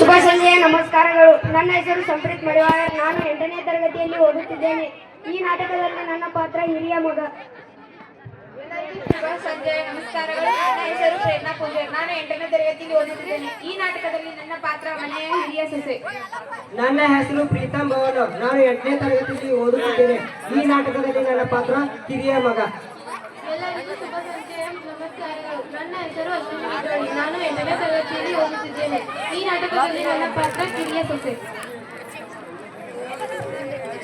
ಶುಭ ಸಂಜೆಯ ನಮಸ್ಕಾರಗಳು. ನನ್ನ ಹೆಸರು ಸಂಪ್ರೀತ್ ಮಡಿವಾಳ. ನಾನು ಎಂಟನೇ ತರಗತಿಯಲ್ಲಿ ಓದುತ್ತಿದ್ದೇನೆ. ಈ ನಾಟಕದಲ್ಲಿ ನನ್ನ ಪಾತ್ರ ಹಿರಿಯ ಮಗ. ಶುಭ ಸಂಜೆ ನಮಸ್ಕಾರಗಳು. ನನ್ನ ಹೆಸರು ಪ್ರೇರಣಾ ಪೂಜಾರ್ ನಾನು ಎಂಟನೇ ತರಗತಿಯಲ್ಲಿ ಓದುತ್ತಿದ್ದೇನೆ. ಈ ನಾಟಕದಲ್ಲಿ ನನ್ನ ಪಾತ್ರ ಮನೆಯ ಹಿರಿಯ ಸೊಸೆ. ನನ್ನ ಹೆಸರು ಪ್ರೀತಂ ಭವನ್. ನಾನು ಎಂಟನೇ ತರಗತಿಯಲ್ಲಿ ಓದುತ್ತಿದ್ದೇನೆ. ಈ ನಾಟಕದಲ್ಲಿ ನನ್ನ ಪಾತ್ರ ಹಿರಿಯ ಮಗ. ಎಲ್ಲರಿಗೂ ಶುಭ ಸಂಜೆಯ ನಮಸ್ಕಾರಗಳು. ನನ್ನ ಹೆಸರು ಅಶ್ವಿನಿ ನಾನು ಎಂಟನೇ ತರಗತಿಯಲ್ಲಿ ಓದುತ್ತಿದ್ದೇನೆ. ಈ ನಾಟಕದಲ್ಲಿ ನನ್ನ ಪಾತ್ರ ಕಿರಿಯ ಸೊಸೆ.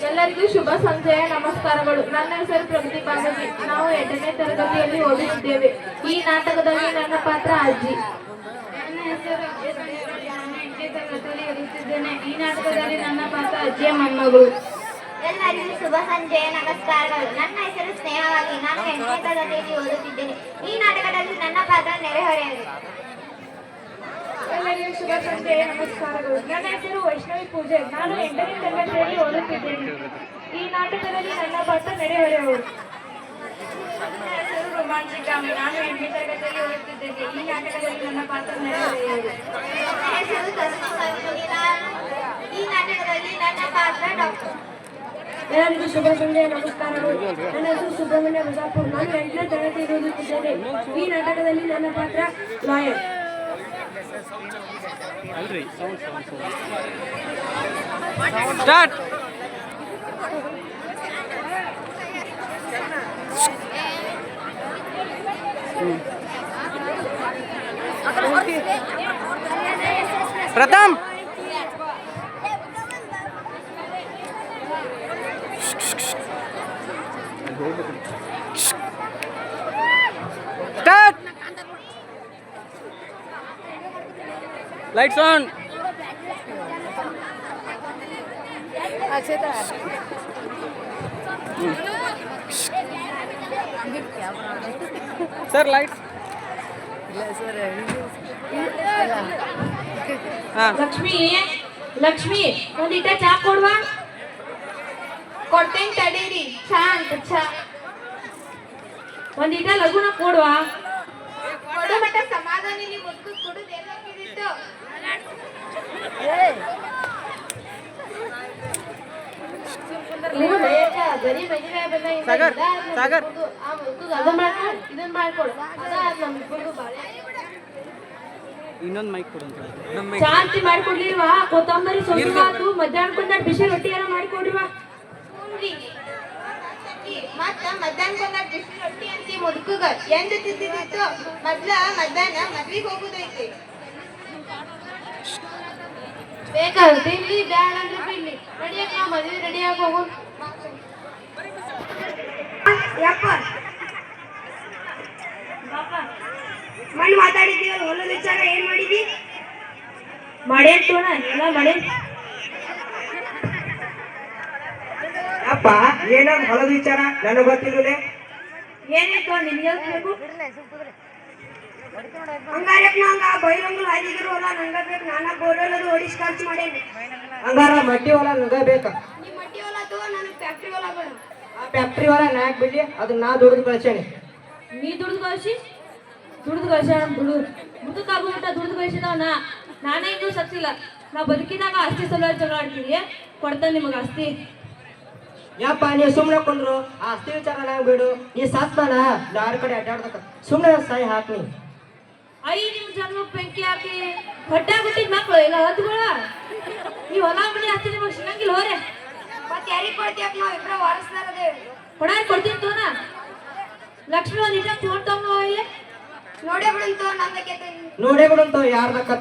ಎಲ್ಲರಿಗೂ ಶುಭ ಸಂಜೆಯ ನಮಸ್ಕಾರಗಳು. ನನ್ನ ಹೆಸರು ಪ್ರಗತಿ ಬಾಗಜಿ ನಾವು ಎಂಟನೇ ತರಗತಿಯಲ್ಲಿ ಓದುತ್ತಿದ್ದೇವೆ. ಈ ನಾಟಕದಲ್ಲಿ ನನ್ನ ಪಾತ್ರ ಅಜ್ಜಿ. ನನ್ನ ಹೆಸರು. ನಾನು ಎಂಟನೇ ತರಗತಿಯಲ್ಲಿ ಓದುತ್ತಿದ್ದೇನೆ. ಈ ನಾಟಕದಲ್ಲಿ ನನ್ನ ಪಾತ್ರ ಅಜ್ಜಿಯ ಮೊಮ್ಮಗಳು. ಎಲ್ಲರಿಗೂ ಶುಭ ಸಂಜೆಯ ನಮಸ್ಕಾರಗಳು. ನನ್ನ ಹೆಸರು ಸ್ನೇಹವಾಗಿ ನಾನು ಎಂಟನೇ ತರಗತಿಯಲ್ಲಿ ಓದುತ್ತಿದ್ದೇನೆ. ಈ ನಾಟಕದಲ್ಲಿ ನನ್ನ ಪಾತ್ರ ನೆರೆಹೊರೆಯದು. ಎಲ್ಲರಿಗೂ ಶುಭ ಸಂಜೆಯ ನಮಸ್ಕಾರಗಳು. ನನ್ನ ಹೆಸರು ವೈಷ್ಣವಿ ಪೂಜೆ. ನಾನು ಎಂಟನೇ ತರಗತಿಯಲ್ಲಿ ಓದುತ್ತಿದ್ದೇನೆ. ಈ ನಾಟಕದಲ್ಲಿ ನನ್ನ ಪಾತ್ರ ನೆರೆಹೊರೆಯವರು. ನನ್ನ ಹೆಸರು ರೋಮಾಂಚಿಕಾಮಿ ನಾನು ಎಂಟನೇ ತರಗತಿಯಲ್ಲಿ ಓದುತ್ತಿದ್ದೇನೆ. ಈ ನಾಟಕದಲ್ಲಿ ನನ್ನ ಪಾತ್ರ ನೆರೆಹೊರೆಯವರು. ನನ್ನ ಹೆಸರು ನಾನು ಈ ನಾಟಕದಲ್ಲಿ ನನ್ನ ಪಾತ್ರ ಡಾಕ್ಟರ್ ಎಲ್ಲರಿಗೂ ಶುಭ ಸಂಜೆಯ ನಮಸ್ಕಾರಗಳು. ನನ್ನ ಹೆಸರು ಸುಬ್ರಹ್ಮಣ್ಯ ಬಜಾಪುರ್ ನಾನು ಎಂಟನೇ ತರಗತಿಯಲ್ಲಿ ಓದುತ್ತಿದ್ದೇನೆ. ಈ ನಾಟಕದಲ್ಲಿ ನನ್ನ ಪಾತ್ರ lawyer start Pratham start lights on sir lights ಹಾಂ ಲಕ್ಷ್ಮಿ ಲಕ್ಷ್ಮಿ ಒಂದಿಟ ಚಾ ಕೊಡ್ವಾ ಕೊಡ್ತೇನೆ ತಡೀರಿ ಚಾ ಅಂತ ಚಾ ಒಂದಿಟ ಲಗುನ ಕೊಡ್ವಾ ಕೊಡೋ ಸಮಾಧಾನ ಇಲ್ಲಿ ಮುದ್ದು ಕುಡಿದು ಎಲ್ಲ ಕಿಡಿತು ಬರೀ ಮದುವೆ ಬಂದ ಸಾಗರ್, ಸಾಗರ್. ಅದ ಮಾಡ್ಕೊಡು ಇದನ್ನ ಮಾಡ್ಕೊಡು. ಅದಾದ್ ನಮ್ಮಿಬ್ಬರಿಗೂ ಬಾಳೆ ಇನ್ನೊಂದು ಮೈಕ್ ಕೊಡು ಅಂತ ನಮ್ಮ ಶಾಂತಿ ಮಾಡ್ಕೊಡ್ಲಿಲ್ವಾ ಕೊತ್ತಂಬರಿ ಸೊಪ್ಪು ಹಾಕು ಮಧ್ಯಾಹ್ನ ಬಂದ ಬಿಸಿ ರೊಟ್ಟಿ ಎಲ್ಲ ಮಾಡ್ಕೊಡ್ರಿವಾ. ಮತ್ತ ಮಧ್ಯಾಹ್ನ ಬಿಸಿ ರೊಟ್ಟಿ ಅಂತಿ ಮುದುಕಗ. ಎಂದ ತಿಂದಿತ್ತು? ಮೊದ್ಲ ಮಧ್ಯಾಹ್ನ ಮದ್ವಿಗೆ ಹೋಗುದೈತಿ. ಬೇಕಾದ್ರೆ ತಿನ್ಲಿ ಬ್ಯಾಡ ಅಂದ್ರೆ ಬಿಡ್ಲಿ ರೆಡಿಯಾಗ ನಾವು ಮದುವೆ ರೆಡಿಯಾಗಿ ಹೋಗು. ಯಪ್ಪ. ಮಣ್ಣು ಮಾತಾಡಿದ್ದೀವಲ್ಲ ಹೊಲದ ವಿಚಾರ ಏನ್ ಮಾಡಿದಿ? ಮಾಡೇ ತೋಣ ಎಲ್ಲ ಅಪ್ಪ ಏನೋ ಹೊಲದ ವಿಚಾರ ನನಗೆ ಗೊತ್ತಿರಲೇ ಏನಾಯ್ತು ನಿನ್ಗೆ ಬೇಕು ಹಂಗಾರಪ್ಪ ನಂಗ ಬೈರಂಗುಲ್ ಹಾದಿಗಿರು ಹೊಲ ನಂಗ ಬೇಕು ನಾನಾ ಬೋರ್ವೆಲ್ ಓಡಿಸಿ ಖರ್ಚು ಮಾಡೇನಿ. ಹಂಗಾರ ಮಟ್ಟಿ ಹೊಲ ನಂಗ ಬೇಕಾ. ನಿಮ್ಮ ಮಟ್ಟಿ ಹೊಲ ಫ್ಯಾಕ್ಟ್ರಿ ಹೊಲ ಬೇಡ ಆ ಫ್ಯಾಕ್ಟ್ರಿ ಹೊಲ ನಾಕ್ ಬಿಡ್ಲಿ? ಅದನ್ನ ನಾ ದುಡ್ದು ಕಳ್ಸೇನಿ. ನೀ ದುಡ್ದು ಕಳ್ಸಿ? ದುಡ್ದು ಕಳ್ಸ್ಯಾಣ ದುಡ್ದು. ಮುದುಕಾಗ್ಬಿಟ್ಟ ದುಡ್ದು ಕಳ್ಸಿದವ ನಾ. ನಾನೇ ಇನ್ನೂ ಸತ್ತಿಲ್ಲ. ನಾ ಬದುಕಿದಾಗ ಆಸ್ತಿ ಸಲ ಜಗಳ ಆಡ್ತೀನಿ. ಕೊಡ್ತಾನೆ ನಿಮಗೆ ಆಸ್ತಿ. ಯಪ್ಪ ನೀವು ಸುಮ್ಮನೆ ಕೊಂಡ್ರು ಆ ಆಸ್ತಿ ವಿಚಾರ ನಾವು ಬಿಡು? ನೀ ಸತ್ತಾನ ಯಾರ ಕಡೆ ಅಡ್ಡಾಡ್ದಕ್ಕ ಸುಮ್ಮನೆ ಸಾಯಿ ಹಾಕ್ನಿ ಐ ನಿಮ್ ಜನ್ಮ ಬೆಂಕಿ ಹಾಕಿ ಹೊಟ್ಟೆ ಬಿಟ್ಟಿದ್ ಮಕ್ಕಳು ಇಲ್ಲ ಹದ್ಗಳ? ನೀವ್ ಹೊಲ ಮನೆ ಹತ್ತಿ ನಿಮಗ್ ಸಿಗಂಗಿಲ್ಲ ಹೋರೆ. ಮತ್ತೆ ಯಾರಿಗೆ ಕೊಡ್ತೀಯಪ್ಪ ನಾವು ಇಬ್ಬರ ವಾರಸ್ದಾರ ಅದೇವಿ. ಕೊಡಾಕ್ ಕೊಡ್ತೀನಿ ತೋನ. ಲಕ್ಷ್ಮಿ ಒಂದ್ ಇಟ್ಟ ಇಲ್ಲಿ ನೋಡೇ ಬಿಡಂತ ನಮ್ದಕ್ಕೆ ನೋಡೇ ಬಿಡಂತ ಯಾರ್ದಕ್ಕ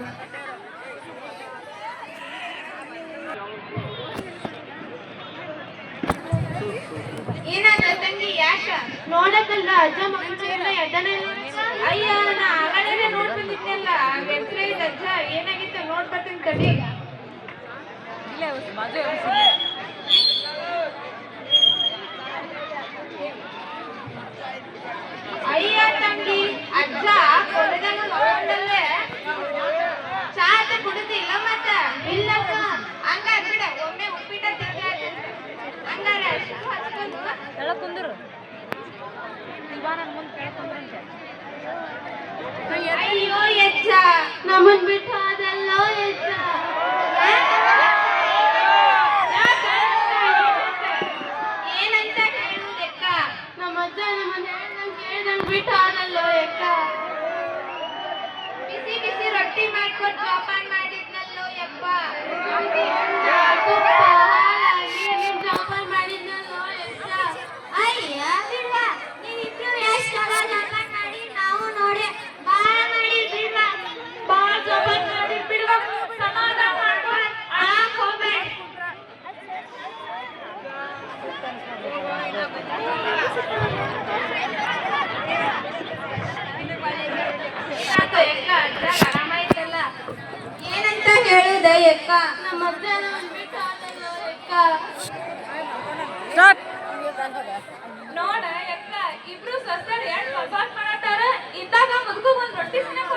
ನೋಡಕ್ಕಲ್ಲ ಅಜ್ಜ ಅಯ್ಯ ನಾ ಆಗಳೇ ನೋಡ್ ಬಂದಿದ್ನಲ್ಲ ಅಜ್ಜ ಏನಾಗಿತ್ತು ನೋಡ್ ಬರ್ತೀನಿ ತಡಿ ಅಯ್ಯ ತಂಗಿ ಅಜ್ಜ ನೋಡಲ್ಲೇ ಕುಡಿದಿಲ್ಲ ಮತ್ತ? ಇಲ್ಲಕ್ಕ ಹಂಗಾರ ಬಿಡ ಒಮ್ಮೆ ಉಪ್ಪಿಟ್ಟ ಹಂಗಾರೆ ಹಂಗಾರ ಹಚ್ಕೊಂಡು ಅಯ್ಯೋ ಹೆಚ್ಚ ನಮ್ಮನ್ ಬಿಟ್ಟು ಅದೆಲ್ಲೋ ಹೆಚ್ಚ ನಮ್ಮ ಬಿಸಿ ಬಿಸಿ ರೊಟ್ಟಿ ಮಾಡ್ಕೊಂಡು ಜೋಪಾನ್ ಮಾಡಿದ್ನಲ್ಲೋ ಯಪ್ಪ. ಏನಂತ ಹೇಳಿದೆ ಎಕ್ಕ ನಮ್ಮ ನೋಡ ಎಕ್ಕ ಇಬ್ರು ಸಸ್ತಾರ ಎರಡು ಮಸಾಜ್ ಮಾಡತ್ತಾರ ಇದ್ದಾಗ ಮುದುಕು ಒಂದು ರೊಟ್ಟಿ ತಿನ್ನಕ್ಕೆ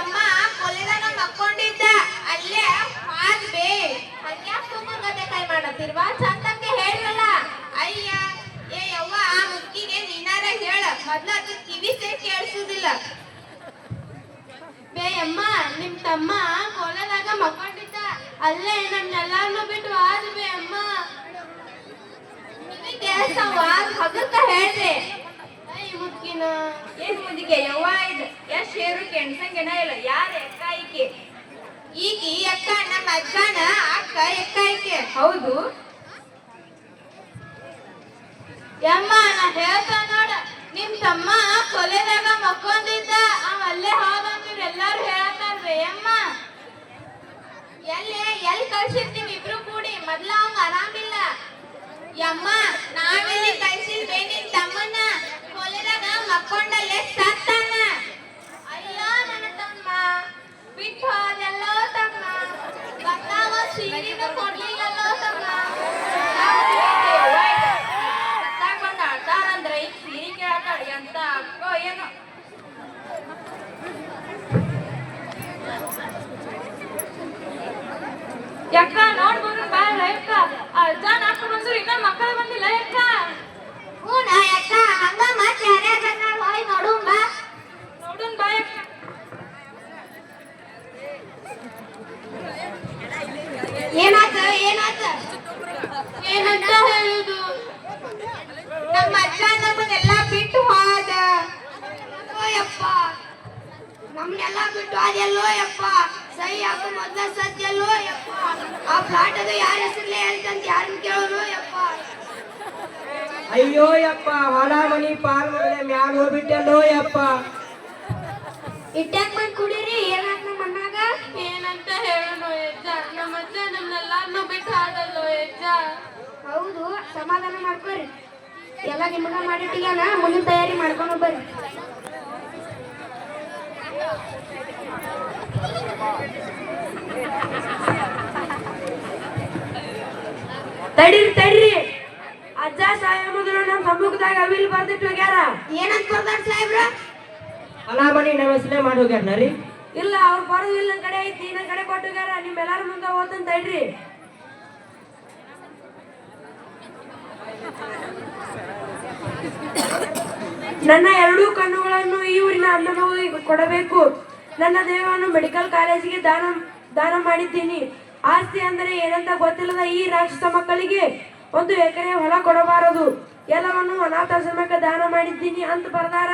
ತಮ್ಮ ಕೊಲೆದಾಗ ಮಕ್ಕೊಂಡಿದ್ದ ಅಲ್ಲೇ ಹಾದ್ ಬೇ. ಹಂಗ್ಯಾಕ್ ಸುಮ್ಮನೆ ಕೈ ಮಾಡತ್ತಿರ್ವಾ ಚಂದಕ್ಕೆ ಹೇಳ್ರಲ್ಲ. ಅಯ್ಯ, ಏ ಯವ್ವ, ಆ ಮುಕ್ಕಿಗೆ ನೀನಾರ ಹೇಳ. ಮೊದ್ಲು ಅದು ಕಿವಿ ಸೇ ಕೇಳಿಸುದಿಲ್ಲ. ಬೇ ಅಮ್ಮ, ನಿಮ್ ತಮ್ಮ ಕೊಲೆದಾಗ ಮಕ್ಕೊಂಡಿದ್ದ, ಅಲ್ಲೇ ನಮ್ನೆಲ್ಲಾರ್ನು ಬಿಟ್ಟು ಆದ್ಬೇ ಅಮ್ಮ. ನಿಮಗೆ ಕೇಳಿಸ್ತಾವ ಹಗಕ್ಕ ಹೇಳ್ದೆ. ಮುಕ್ಕಿನ ಏನ್ ಮುದಿಕೆ ಯವ್ವ ಇದು. ಎಷ್ಟ್ ಶೇರು ಕೆಣ್ಸಂಗೆನ ಇಲ್ಲ. ಯಾರ ಎಕ್ಕ ಐಕೆ ಈಗ ಈ ಅಕ್ಕ, ನಮ್ಮ ಅಜ್ಜನ ಅಕ್ಕ ಎಕ್ಕ ಐಕೆ ಹೌದು. ಯಮ್ಮ, ನಾ ಹೇಳ್ತ ನೋಡ. ನಿಮ್ ತಮ್ಮ ಕೊಲೆದಾಗ ಮಕ್ಕೊಂದಿದ್ದ, ಅವ ಅಲ್ಲೇ ಹೋದಂತಿವ್ರು ಎಲ್ಲಾರು ಹೇಳತ್ತಾರ್ರಿ ಯಮ್ಮ. ಎಲ್ಲಿ ಎಲ್ಲಿ ಕಳ್ಸಿರ್ತೀವಿ ಇಬ್ರು ಕೂಡಿ? ಮೊದ್ಲ ಅವಂಗ ಆರಾಮಿಲ್ಲ. ಯಮ್ಮ, ನಾವೆಲ್ಲಿ ಕಳ್ಸಿಲ್ವೇ ನಿನ್ ತಮ್ಮನ ಕೊಲೆದಾಗ ಮಕ್ಕೊಂಡಲ್ಲೇ ಸತ್ತಾನ ಅಯ್ಯೋ ನನ್ನ ತಮ್ಮ ಬಿಟ್ಟು ಹೋದೆಲ್ಲೋ ತಮ್ಮ ಬಂದಾವ ಸೀರಿನ ಕೊಡ್ಲಿಲ್ಲಲ್ಲೋ ತಮ್ಮ ಸತ್ತಾಗ ಬಂದ ಅಳ್ತಾರಂದ್ರ ಈಗ ಸೀರೆ ಕೇಳತ್ತಾಳ ಎಂತ ಅಕ್ಕೋ ಏನೋ ಯಕ್ಕ ನೋಡ್ ಬಂದ್ರು ಬಾಳ ಯಕ್ಕ ಅಜ್ಜ ನಾಲ್ಕು ಬಂದ್ರು ಇನ್ನ ಮಕ್ಕಳು ಬಂದಿಲ್ಲ ಯಕ್ಕ ಹೂನ ಅಕ್ಕ ಹಂಗ ಮತ್ತೆ ಯಾರ್ಯಾರ ಬಂದಾರ ಹೋಯ್ ನೋಡುಂ ಬಾ ನೋಡುನ್ ಬಾ ಯಕ್ಕ ಏನಾತ ಏನಾತ ಏನಂತ ಹೇಳುದು ನಮ್ಮ ಅಜ್ಜ ನಮ್ಮನ್ನೆಲ್ಲ ಬಿಟ್ಟು ಹೋದ ಓ ಯಪ್ಪ ನಮ್ಮನ್ನೆಲ್ಲ ಬಿಟ್ಟು ಅದೆಲ್ಲೋ ಯಪ್ಪ ಸೈ ಹಾಕು ಮೊದ್ಲ ಸದ್ಯಲ್ಲೋ ಯಪ್ಪ. ಆ ಪ್ಲಾಟ್ ಅದು ಯಾರ ಹೆಸರ್ಲೆ ಹೇಳ್ತಂತ ಯಾರನ್ನ ಕೇಳೋರು ಯಪ್ಪ. ಅಯ್ಯೋ ಯಪ್ಪ ಹೊಲ ಮನಿ ಪಾಲ್ ಮನೆ ಮ್ಯಾಲ ಹೋಗ್ಬಿಟ್ಟಲ್ಲೋ ಯಪ್ಪ. ಇಟ್ಟಾಕ್ ಬಂದ್ ಕುಡೀರಿ ಏನಾತ್ ನಮ್ಮ ಅಣ್ಣಾಗ? ಏನಂತ ಹೇಳೋನು ಯಜ್ಜ ನಮ್ಮ ಅಜ್ಜ ನಮ್ನೆಲ್ಲಾರ್ನು ಬಿಟ್ಟು ಆದಲ್ಲೋ ಯಜ್ಜ. ಹೌದು ಸಮಾಧಾನ ಮಾಡ್ಕೊರಿ. ಎಲ್ಲ ನಿಮ್ಗ ಮಾಡಿಟ್ಟಿಗೆನ ಮುಂದಿನ ತಯಾರಿ ಮಾಡ್ಕೊಂಡು ಬರ್ರಿ ತಡೀರಿ ತಡೀರಿ. ಅಜ್ಜ ಸಾಯ ಮೊದಲು ನಮ್ಮ ಸಮ್ಮುಖದಾಗ ಅವಿಲ್ ಬರ್ದಿಟ್ಟು ಹೋಗ್ಯಾರ. ಏನಂತ ಬರ್ದಾರ ಸಾಹೇಬ್ರ? ಹೊಲ ಮನಿ ನಮ್ಮ ಮಾಡಿ ಹೋಗ್ಯಾರ ರೀ. ಇಲ್ಲ ಅವ್ರು ಬರೋದು ಇಲ್ಲ ಕಡೆ ಐತಿ ನನ್ನ ಕಡೆ ಕೊಟ್ಟು ಹೋಗ್ಯಾರ. ನಿಮ್ಮೆಲ್ಲಾರ ಮುಂದೆ ಓದ್ತಂತ ತಡ್ರಿ. ನನ್ನ ಎರಡೂ ಕಣ್ಣುಗಳನ್ನು ಈ ಊರಿನ ಅಮ್ಮನವರಿಗೆ ಕೊಡಬೇಕು. ನನ್ನ ದೇಹವನ್ನು ಮೆಡಿಕಲ್ ಕಾಲೇಜಿಗೆ ದಾನ ದಾನ ಮಾಡಿದ್ದೀನಿ. ಆಸ್ತಿ ಅಂದರೆ ಏನಂತ ಗೊತ್ತಿಲ್ಲದ ಈ ರಾಕ್ಷಸ ಮಕ್ಕಳಿಗೆ ಒಂದು ಎಕರೆ ಹೊಲ ಕೊಡಬಾರದು. ಎಲ್ಲವನ್ನು ಅನಾಥಾಶ್ರಮಕ್ಕೆ ದಾನ ಮಾಡಿದ್ದೀನಿ ಅಂತ ಬರ್ದಾರ.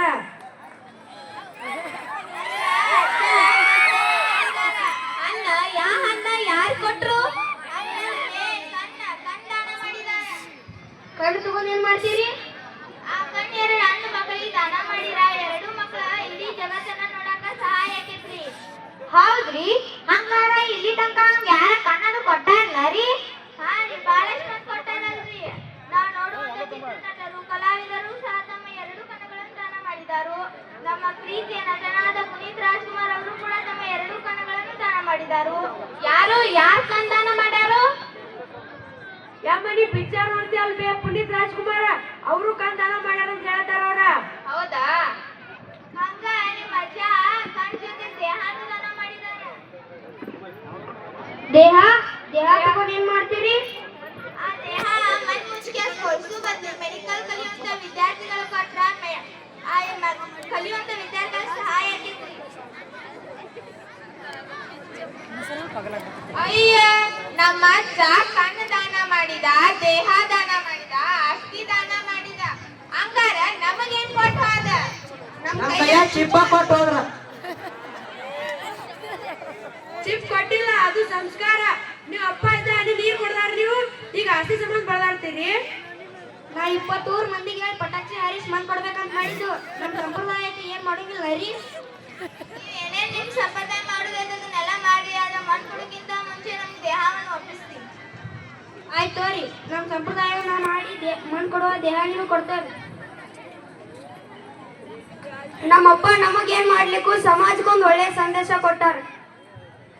ಅನ್ನ ಯಾ ಅನ್ನ ಯಾರು ಕೊಟ್ರು? ಕಣ್ಣು ತಗೊಂಡು ಏನ್ ಮಾಡ್ತೀರಿ ಆ ಕಣ್ಣು ಎರಡು ಹಣ್ಣು ಮಕ್ಕಳಿಗೆ ದಾನ ಮಾಡಿರ ಎರಡು ಮಕ್ಕಳ ಇಡೀ ಜಗತ್ತನ್ನ ನೋಡಾಕ ಸಹಾಯ ಆಕೈತ್ರಿ ಹೌದ್ರಿ ಹಂಗಾರ ಇಲ್ಲಿ ತನಕ ನಮ್ಗೆ ಯಾರ ಕಣ್ಣನು ಕೊಟ್ಟಾರಲ್ಲ ರೀ ಹಾ ರೀ ಬಹಳಷ್ಟು ಮಂದಿ ಕೊಟ್ಟಾರಲ್ರಿ. ನಾವು ನೋಡುವಂತ ಚಿತ್ರನಟರು ಕಲಾವಿದರು ಸಹ ತಮ್ಮ ಎರಡು ಕಣ್ಣುಗಳನ್ನು ದಾನ ಮಾಡಿದರು. ನಮ್ಮ ಪ್ರೀತಿಯ ನಟನಾದ ಪುನೀತ್ ರಾಜ್ಕುಮಾರ್ ಅವರು ಕೂಡ ತಮ್ಮ ಎರಡು ಕಣ್ಣುಗಳನ್ನು ದಾನ ಮಾಡಿದರು. ಯಾರು ಯಾರು ಕಣ್ ದಾನ ಮಾಡ್ಯಾರು? ಯಾಮನಿ ಪಿಕ್ಚರ್ ನೋಡ್ತಿ ಅಲ್ವೇ ಪುನೀತ್ ರಾಜ್ಕುಮಾರ? ಅವರು ಕಂದಾನ ಮಾಡ್ಯಾರ ಅಂತ ಹೇಳ್ತಾರ ಅವ್ರ. ಹೌದಾ? ಹಂಗ ನಿಮ್ಮ ಅಜ್ಜ ಕಣ್ ಜೊತೆ ದೇಹಾನು ದಾನ ದೇಹ? ದೇಹ ತಗೊಂಡ್ ಏನ್ ಮಾಡ್ತೀರಿ? ಆ ದೇಹ ಮನ್ ಮುಚ್ಚಿಗೆ ಕೊಡ್ಸು ಬದಲು ಮೆಡಿಕಲ್ ಕಲಿಯುವಂತ ವಿದ್ಯಾರ್ಥಿಗಳು ಕೊಟ್ರ ಕಲಿಯುವಂತ ವಿದ್ಯಾರ್ಥಿಗಳ ಸಹಾಯ ಅಯ್ಯ ನಮ್ಮ ಅಜ್ಜ ಕಣ್ಣು ದಾನ ಮಾಡಿದ ದೇಹ ದಾನ ಮಾಡಿದ ಆಸ್ತಿ ದಾನ ಮಾಡಿದ. ಹಂಗಾರ ನಮಗೇನ್ ಕೊಟ್ಟು ಹೋದ ನಮ್ ನಮ್ಮ ಕೈಯಾಗ ಚಿಪ್ಪ ಕೊಟ್ಟು ಹೋದ್ರ. ಚಿಪ್ ಕೊಟ್ಟಿಲ್ಲ ಅದು ಸಂಸ್ಕಾರ. ನೀವು ಅಪ್ಪ ಇದ್ದ ನೀರ್ ಕೊಡ್ದಾರ ಆಸ್ತಿ ಸಂಬಂಧ ಬೆಳೆದಾಡ್ತೀರಿ? ನಾ ಇಪ್ಪತ್ತೂರು ಮಂದಿಗೆ ಪಟಾಕ್ಷಿ ಹಾರಿಸಿ ಮನ್ ಕೊಡ್ಬೇಕಂತ ಮಾಡಿದ್ದು. ನಮ್ಮ ಸಂಪ್ರದಾಯಕ್ಕೆ ಏನ್ ಮಾಡೋಂಗಿಲ್ಲ ರೀ? ಏನೇ ನಿಮ್ ಸಂಪ್ರದಾಯ ಮಾಡೋದನ್ನೆಲ್ಲ ಮಾಡಿ ಆದ್ರೆ ಮನ್ ಕೊಡೋಕ್ಕಿಂತ ಮುಂಚೆ ನಮ್ಮ ದೇಹವನ್ನು ಒಪ್ಪಿಸ್ತೀವಿ ಆಯ್ತು ರೀ ನಮ್ಮ ಸಂಪ್ರದಾಯವನ್ನ ಮಾಡಿ ಮಣ್ ಕೊಡುವ ದೇಹ ನೀವು ಕೊಡ್ತೇವೆ. ನಮ್ಮಪ್ಪ ನಮಗೇನ್ ಮಾಡ್ಲಿಕ್ಕೂ ಸಮಾಜಕ್ಕೊಂದು ಒಳ್ಳೆ ಸಂದೇಶ ಕೊಟ್ಟಾರ.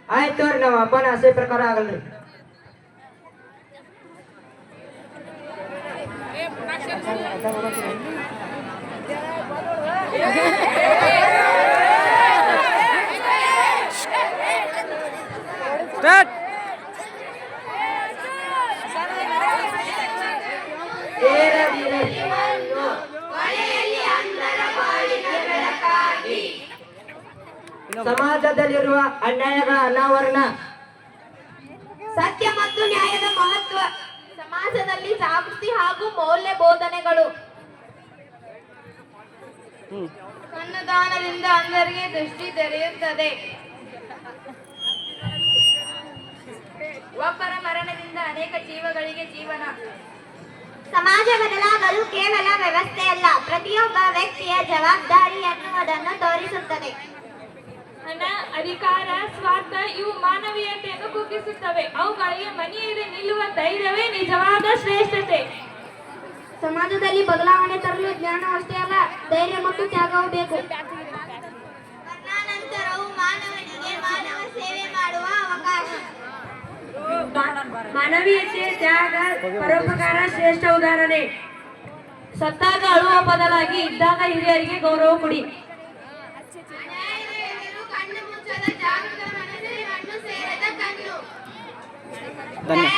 ಆಯ್ತು ತೋರಿ ನಮ್ಮ ಅಪ್ಪನ ಆಸೆ ಪ್ರಕಾರ ಆಗಲ್ರಿ. ಸೇರದಿರಲಿ ಸಮಾಜದಲ್ಲಿರುವ ಅನ್ಯಾಯಗಳ ಅನಾವರಣ. ಸತ್ಯ ಮತ್ತು ನ್ಯಾಯದ ಮಹತ್ವ. ಸಮಾಜದಲ್ಲಿ ಜಾಗೃತಿ ಹಾಗೂ ಮೌಲ್ಯ ಬೋಧನೆಗಳು. ಅನ್ನದಾನದಿಂದ ಅಂದರಿಗೆ ದೃಷ್ಟಿ ತೆರೆಯುತ್ತದೆ ಒಬ್ಬರ ಮರಣದಿಂದ ಅನೇಕ ಜೀವಗಳಿಗೆ ಜೀವನ. ಸಮಾಜ ಬದಲಾಗಲು ಕೇವಲ ವ್ಯವಸ್ಥೆ ಅಲ್ಲ ಪ್ರತಿಯೊಬ್ಬ ವ್ಯಕ್ತಿಯ ಜವಾಬ್ದಾರಿ ಎನ್ನುವುದನ್ನು ತೋರಿಸುತ್ತದೆ. ಹಣ ಅಧಿಕಾರ ಸ್ವಾರ್ಥ ಇವು ಮಾನವೀಯತೆಯನ್ನು ಕುಗ್ಗಿಸುತ್ತವೆ. ಅವುಗಳಿಗೆ ಮನೆಯಲ್ಲಿ ನಿಲ್ಲುವ ಧೈರ್ಯವೇ ನಿಜವಾದ ಶ್ರೇಷ್ಠತೆ. ಸಮಾಜದಲ್ಲಿ ಬದಲಾವಣೆ ತರಲು ಜ್ಞಾನ ಅಷ್ಟೇ ಅಲ್ಲ ಧೈರ್ಯ ಮತ್ತು ತ್ಯಾಗವೂ ಬೇಕು. ನಂತರವು ಮಾನವನಿಗೆ ಮಾನವ ಸೇವೆ ಮಾಡುವ ಅವಕಾಶ. ಮಾನವೀಯತೆ ತ್ಯಾಗ ಪರೋಪಕಾರ ಶ್ರೇಷ್ಠ ಉದಾಹರಣೆ. ಸತ್ತಾಗ ಅಳುವ ಬದಲಾಗಿ ಇದ್ದಾಗ ಹಿರಿಯರಿಗೆ ಗೌರವ ಕೊಡಿ. തന്നെ.